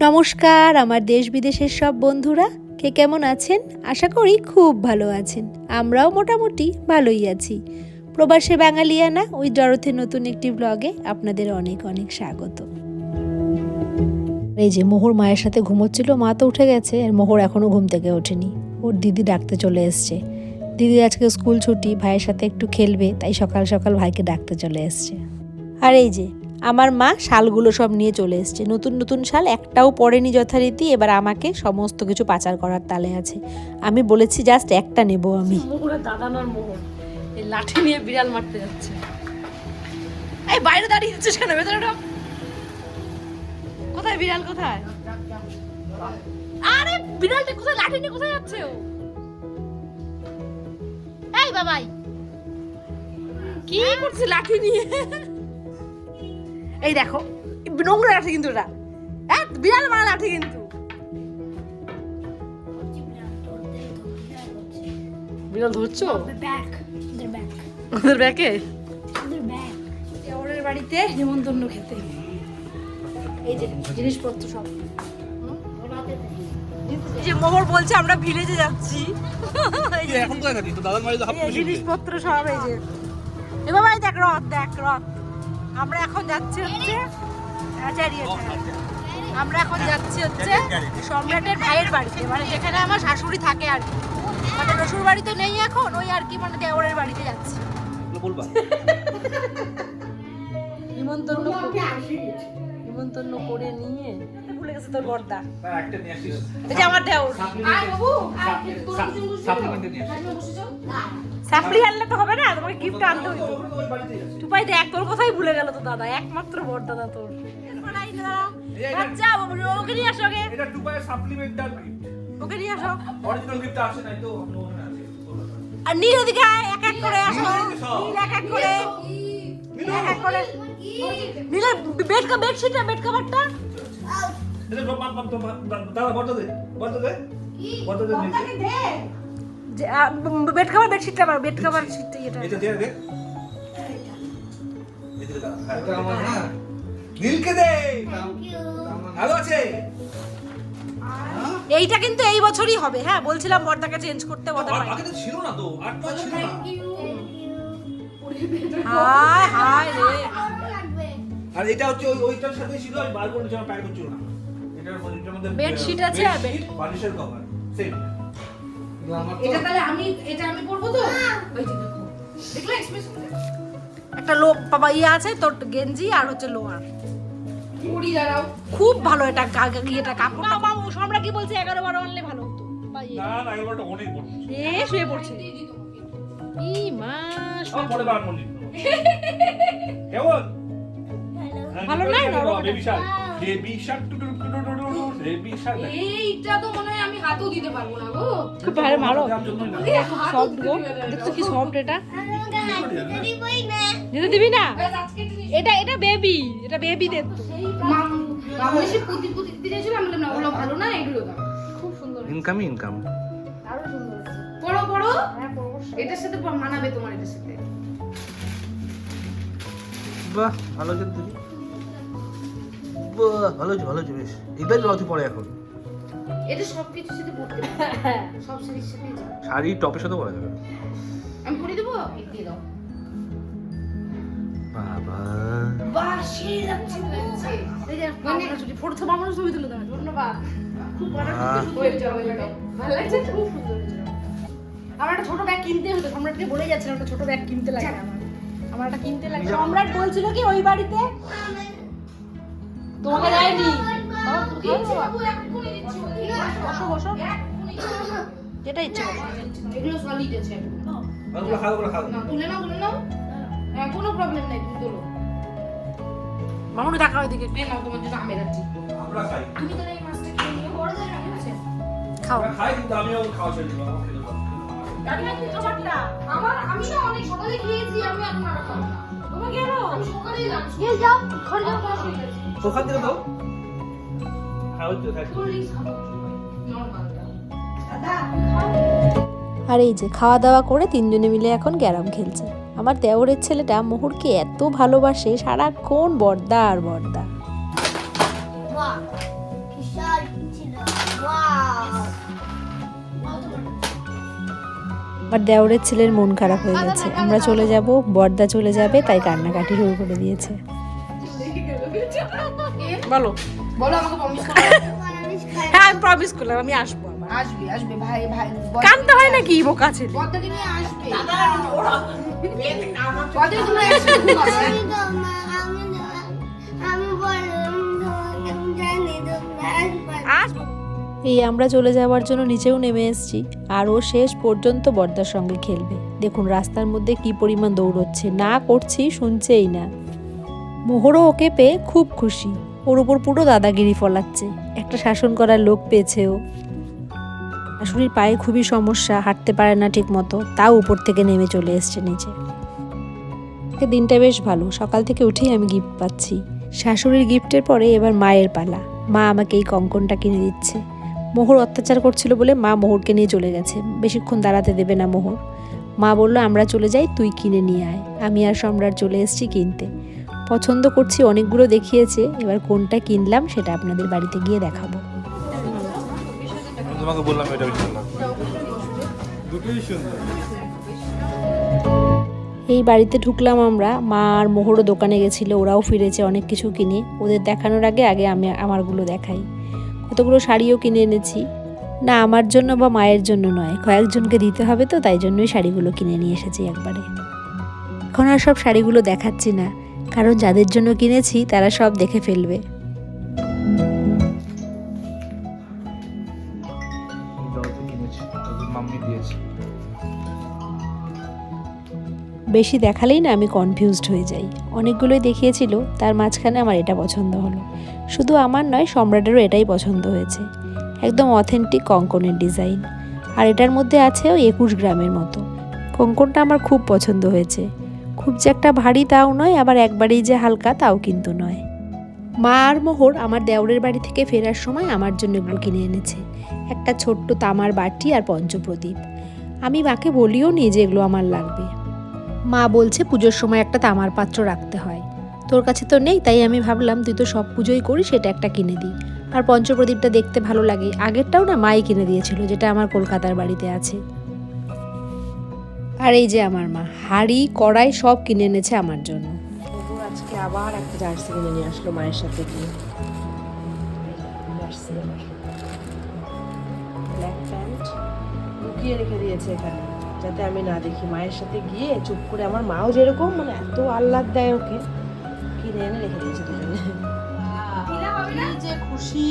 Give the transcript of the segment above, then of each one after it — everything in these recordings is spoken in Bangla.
নমস্কার, আমার দেশ বিদেশের সব বন্ধুরা। কে কেমন আছেন? আশা করি খুব ভালো আছেন। আমরাও মোটামুটি ভালোই আছি। প্রবাসে বাঙালিয়ানা, ওই জড়থের নতুন একটি ব্লগে আপনাদের অনেক অনেক স্বাগত। এই যে মোহর মায়ের সাথে ঘুমোচ্ছিল, মা তো উঠে গেছে, আর মোহর এখনও ঘুম থেকে ওঠেনি। ওর দিদি ডাকতে চলে এসছে। দিদি আজকে স্কুল ছুটি, ভাইয়ের সাথে একটু খেলবে, তাই সকাল সকাল ভাইকে ডাকতে চলে এসছে। আর এই যে আমার মা শালগুলো সব নিয়ে চলে এসছে। নতুন নতুন শাল একটাও পড়েনি যথারীতি, এবার আমাকে সমস্ত কিছু পাচার করার তালে আছে। আমি বলেছি, জাস্ট একটা নেব আমি। দাদানার মোহর এই লাঠি নিয়ে বিড়াল মারতে যাচ্ছে। এই বাইরে দাঁড়িয়ে দিচ্ছিস কেন? ভেতরে কোথায় বিড়াল, কোথায়? আরে, বিড়ালটা কোথায়? লাঠি নিয়ে কোথায় যাচ্ছে ও? এই বাবাই। কি করছিস লাঠি নিয়ে? এই দেখো নোংরা লাঠি কিন্তু এটা। হ্যাঁ বিড়াল মারা লাঠি কিন্তু। বিড়াল ধরছো. ওদের ব্যাকে They're বাড়িতে। নেমন্তন্ন খেতে। এই যে জিনিসপত্র সব। এই যে মোহর বলছে আমরা ভিলেজে যাচ্ছি। জিনিসপত্র সব এই যে। এ বাবা দেখ রথ দেখ রথ। আমরা এখন যাচ্ছি হচ্ছে আমরা এখন যাচ্ছি হচ্ছে সম্রাটের ভাইয়ের বাড়িতে মানে যেখানে আমার শাশুড়ি থাকে আর কি। মানে শ্বশুর বাড়িতে নেই এখন ওই আর কি মানে দেওরের বাড়িতে যাচ্ছি। বলবা। নিমন্ত্রণ নিমন্ত্রণ করে নিয়ে ভুলে গেছে তোর নিয়ে এই যে আমার সাপ্লি আনলে তো হবে না তোমাকে গিফট আনতে হইতো। টুপাই দেখ তোর কথাই ভুলে গেল তো দাদা একমাত্র বড়দাদা তোর। আচ্ছা ওকে নিয়ে আসো ওকে। এটা ওকে নিয়ে আসো। অরিজিনাল গিফট আসে নাই তো আমরা ওখানে আছে। আর নীল ওদিকে আয়, এক এক করে আসো। নীল এক এক করে। নীল এক এক করে। নীলের বেড বেডশিটটা বেড কভারটা এটা বাপ বাপ বাপ দাদা বড় দে বড় দে। বড় দে নিচে। বেড কভার বেডশিটটা আমার বেড কভার শিটটা এটা এটা দিয়ে দে। এটা আমার না। নীলকে দে। ভালো আছে? এইটা কিন্তু এই বছরই হবে। হ্যাঁ বলছিলাম বর্দাকে চেঞ্জ করতে বর্দা পাই আগে তো ছিল না তো। আট মাস ছিল না। হায় হায় রে। আর এটা হচ্ছে ওইটার সাথে ছিল আমি বার করে জমা প্যাক করছিল না। Bedsheet আছে আর বেডশিট, বালিশের কভার সেম এটা তাহলে আমি এটা আমি করব তো? ওই যে দেখো। দেখলে এক্সপ্রেশন একটা লো বাবা ইয়ে আছে তোর গেঞ্জি আর হচ্ছে লোয়ার দাঁড়াও। খুব ভালো এটা গা- কাপড় বাবা ও সম্রা কি বলছে? এগারো বারো আনলে ভালো হতো। ইয়ে। না না এবারটা অনেক বড়। এ শুয়ে পড়ছে। দিয়ে দিই তোমাকে। ই মা সব পরে বার মন্দির কেমন? ভালো না? নরম বেবি শার্ক বেবি শার্ক টু বেবি এইটা তো মনে হয় আমি হাতও দিতে পারব না গো। খুব ভালো সফট গো। না। দেখছ কি সফট এটা? দিবি না? এটা এটা এটা বেবি এটা বেবিদের তো। মাম- এসে পুঁতি পুঁতি দিতে চাইছিল, আমি বললাম না, ওগুলো ভালো না, এগুলো দাও। খুব সুন্দর। ইনকাম ইনকাম পড়ো, পড়ো। এটার সাথে মানাবে তোমার এটার সাথে। বাহ ভালো কিন্তু ভালো ভালো হচ্ছে বেশ এখন এটা সবকিছুর সাথে পড়তে সব শাড়ির যাবে। শাড়ি টপের সাথে পরা যাবে আমি পরিয়ে দেবো? দিয়ে দাও। বাবা বাহ, সেই লাগছে, লাগছে। মানে- ফটো মামুনের ছবি তুলে দেবে ধন্যবাদ খুব ভালো আহ। হয়ে যাবে, যাবে। ভালো লাগছে খুব সুন্দর আমার একটা ছোট ব্যাগ কিনতে হতো সম্রাটকে বলে যাচ্ছিলাম একটা ছোট ব্যাগ কিনতে লাগে আমার আমার একটা কিনতে লাগে সম্রাট বলছিল কি ওই বাড়িতে তোমাকে দেয়নি? দিচ্ছি। বসো বসো। যেটা ইচ্ছে এগুলো সলিড আছে ওগুলো খাও ওগুলো খাও। তুলে নাও, তুলে নাও। হ্যাঁ, কোনো প্রবলেম নাই তুমি তোলো। মামুনি দেখা ওইদিকে এই নাও তোমার জন্য আমের আছি আমরা খাই। তুমি তাহলে এই মাছটা খেয়ে নিও বড় ধরে ঠিক আছে? খাও। খাই কিন্তু আমিও খাওয়া ছেড়ে। খাবারটা? আমার আমি না অনেক সকালে খেয়েছি আমি আর খাব না। আরও এই যে, খাওয়া দাওয়া করে তিনজনে মিলে এখন ক্যারাম খেলছে। আমার দেওরের ছেলেটা মোহরকে এত ভালোবাসে, সারাক্ষণ বর্দা আর বর্দা। আমার দেওরের ছেলের মন খারাপ হয়ে গেছে। আমরা চলে যাব বর্দা চলে যাবে তাই কান্নাকাটি শুরু করে দিয়েছে। বলো। বলো আমাকে প্রমিস করো। হ্যাঁ আমি প্রমিস করলাম আমি আসব আসবে আসবে ভাই ভাই কানতে হয় নাকি বোকা ছেলে নিয়ে আসবে। তুমি আমি বললাম আসব। এই আমরা চলে যাওয়ার জন্য নিচেও নেমে এসেছি। আর ও শেষ পর্যন্ত বর্দার সঙ্গে খেলবে। দেখুন রাস্তার মধ্যে কি পরিমাণ দৌড়চ্ছে। না করছি, শুনছেই না। মোহরও ওকে পেয়ে খুব খুশি। ওর উপর পুরো দাদাগিরি ফলাচ্ছে। একটা শাসন করার লোক পেয়েছে ও। শাশুড়ির পায়ে খুবই সমস্যা, হাঁটতে পারে না ঠিক মতো তাও উপর থেকে নেমে চলে এসছে নিচে। দিনটা বেশ ভালো। সকাল থেকে উঠেই আমি গিফট পাচ্ছি। শাশুড়ির গিফটের পরে এবার মায়ের পালা। মা আমাকে এই কঙ্কনটা কিনে দিচ্ছে। মোহর অত্যাচার করছিল বলে মা মোহরকে নিয়ে চলে গেছে। বেশিক্ষণ দাঁড়াতে দেবে না মোহর। মা বলল আমরা চলে যাই তুই কিনে নিয়ে আয়। আমি আর সম্রাট চলে এসেছি কিনতে। পছন্দ করছি অনেকগুলো দেখিয়েছে এবার কোনটা কিনলাম সেটা আপনাদের বাড়িতে গিয়ে দেখাবো। তোমাকে বললাম এটা বেশি ভালো লাগবে দুটোই সুন্দর। এই বাড়িতে ঢুকলাম আমরা। মা আর মোহরও দোকানে গেছিল ওরাও ফিরেছে অনেক কিছু কিনে। ওদের দেখানোর আগে আগে আমি আমারগুলো দেখাই। কতগুলো শাড়িও কিনে এনেছি। না আমার জন্য বা মায়ের জন্য নয় কয়েকজনকে দিতে হবে তো তাই জন্যই শাড়িগুলো কিনে নিয়ে এসেছি একবারে। এখন আর সব শাড়িগুলো দেখাচ্ছি না কারণ যাদের জন্য কিনেছি তারা সব দেখে ফেলবে। বেশি দেখালেই না আমি কনফিউজড হয়ে যাই। অনেকগুলোই দেখিয়েছিল তার মাঝখানে আমার এটা পছন্দ হলো। শুধু আমার নয়, সম্রাটেরও এটাই পছন্দ হয়েছে। একদম অথেন্টিক কঙ্কনের ডিজাইন আর এটার মধ্যে আছে ওই একুশ গ্রামের মতো। কঙ্কনটা আমার খুব পছন্দ হয়েছে। খুব যে একটা ভারী তাও নয়, আবার একবারেই যে হালকা তাও কিন্তু নয়। মা আর মোহর আমার দেওরের বাড়ি থেকে ফেরার সময় আমার জন্য এগুলো কিনে এনেছে। একটা ছোট্ট তামার বাটি আর পঞ্চপ্রদীপ। আমি মাকে বলিও নি যে এগুলো আমার লাগবে। মা বলছে পুজোর সময় একটা তামার পাত্র রাখতে হয়। তোর কাছে তো নেই, তাই আমি ভাবলাম তুই তো সব পুজোই করি সেটা একটা কিনে দিই। আর পঞ্চপ্রদীপটা দেখতে ভালো লাগে। আগেরটাও না মাই কিনে দিয়েছিল, যেটা আমার কলকাতার বাড়িতে আছে। আর এই যে আমার মা, হাড়ি, কড়াই সব কিনে এনেছে আমার জন্য। আজকে আবার একটা জার্সি কিনে নিয়ে আসলো মায়ের সাথে গিয়ে। লুকিয়ে রেখে দিয়েছে এখানে, যাতে আমি না দেখি। মায়ের সাথে গিয়ে চুপ করে আমার মাও যেরকম মানে এত আহ্লাদ দেয় ওকে। কিনে এনে রেখে দিয়েছে দুজনে। যে খুশি।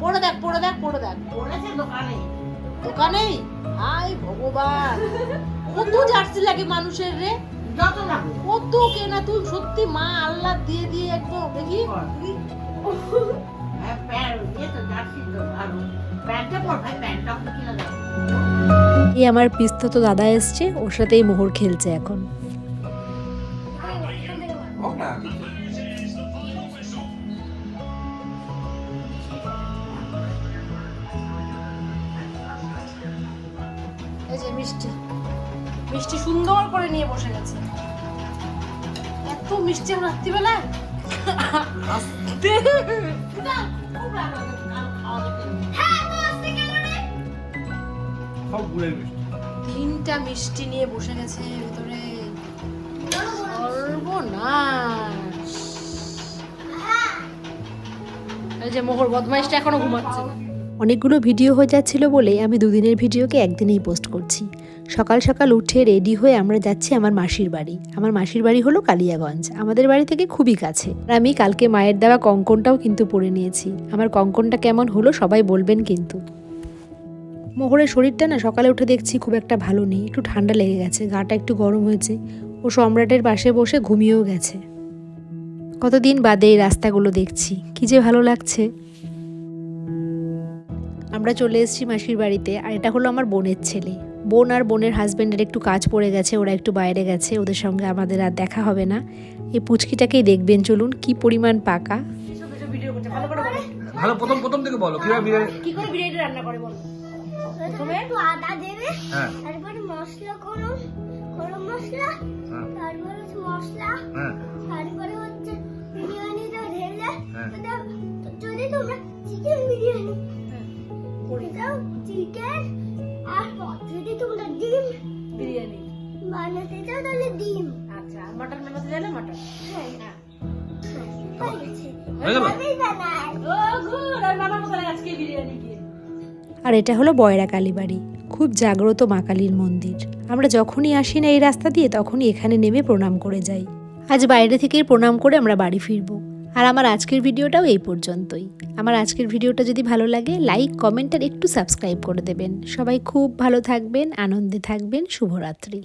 পড়ে দেখ পড়ে দেখ পড়ে দেখ। দোকানে। হাই ভগবান। কত জার্সি লাগে মানুষের রে। কত কেনা তুই সত্যি মা আল্লাহ দিয়ে দিয়ে একদম দেখি। এই আমার পিস্তো তো দাদা এসছে ওর সাথেই মোহর খেলছে এখন। মিষ্টি। মিষ্টি সুন্দর করে নিয়ে বসে গেছে। এত মিষ্টি রাত্রিবেলা সব গুড়ের মিষ্টি। তিনটা মিষ্টি নিয়ে বসে গেছে ভেতরে। সর্বনাশ। এই যে মোহর বদমাইশটা এখনও ঘুমাচ্ছে। অনেকগুলো ভিডিও হয়ে যাচ্ছিল বলে আমি দুদিনের ভিডিওকে একদিনেই পোস্ট করছি। সকাল সকাল উঠে রেডি হয়ে আমরা যাচ্ছি আমার মাসির বাড়ি। আমার মাসির বাড়ি হলো কালিয়াগঞ্জ। আমাদের বাড়ি থেকে খুবই কাছে। আর আমি কালকে মায়ের দেওয়া কঙ্কনটাও কিন্তু পরে নিয়েছি। আমার কঙ্কনটা কেমন হলো সবাই বলবেন কিন্তু। মোহরের শরীরটা না সকালে উঠে দেখছি খুব একটা ভালো নেই একটু ঠান্ডা লেগে গেছে গাটা একটু গরম হয়েছে। ও সম্রাটের পাশে বসে ঘুমিয়েও গেছে। কতদিন বাদে এই রাস্তাগুলো দেখছি কি যে ভালো লাগছে। আমরা চলে এসেছি মাসির বাড়িতে আর এটা হলো আমার বোনের ছেলে। বোন আর বোনের হাজব্যান্ডের একটু কাজ পড়ে গেছে ওরা একটু বাইরে গেছে ওদের সঙ্গে আমাদের আর দেখা হবে না। এই পুচকিটাকেই দেখবেন চলুন কি পরিমাণ পাকা। ভালো প্রথম প্রথম থেকে বলো কীভাবে বিরিয়ানি রান্না করে বল? প্রথমে একটু আদা দেবে হ্যাঁ। তারপরে মশলা গরম গরম মশলা হ্যাঁ। তারপরে মশলা হ্যাঁ। তারপরে হচ্ছে বিরিয়ানিটা ঢেলে। যদি তোমরা চিকেন বিরিয়ানি করে দাও চিকেন আর এটা হলো বয়রা কালীবাড়ি। খুব জাগ্রত মা কালীর মন্দির। আমরা যখনই আসি না এই রাস্তা দিয়ে, তখনই এখানে নেমে প্রণাম করে যাই। আজ বাইরে থেকে প্রণাম করে আমরা বাড়ি ফিরব। আর আমার আজকের ভিডিওটাও এই পর্যন্তই। আমার আজকের ভিডিওটা যদি ভালো লাগে লাইক কমেন্ট আর একটু সাবস্ক্রাইব করে দেবেন। সবাই খুব ভালো থাকবেন, আনন্দে থাকবেন। শুভরাত্রি।